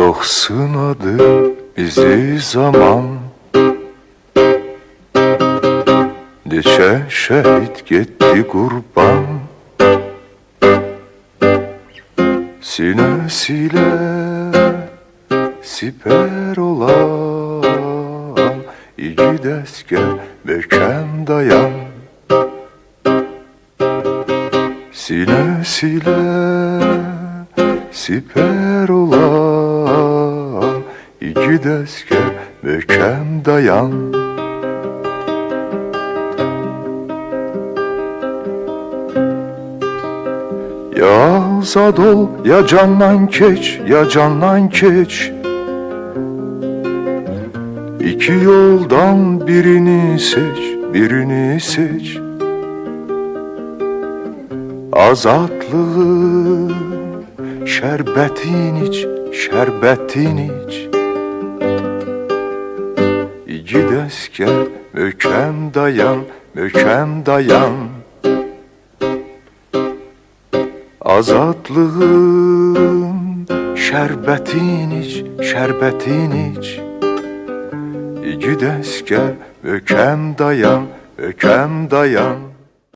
Çok sınadı bizi zaman. Neçe şehit gitti kurban. Sinesiyle siper olan İki deske mökem dayan. Sinesiyle siper olan iki deske mökem dayan. Ya zad ol ya candan keç ya candan keç. İki yoldan birini seç birini seç. Azatlığın şerbetin iç, şerbetin iç İki deske mökem dayan, mökem dayan. Azatlığın şerbetin iç, şerbetin iç. İki deske mökem dayan, mökem dayan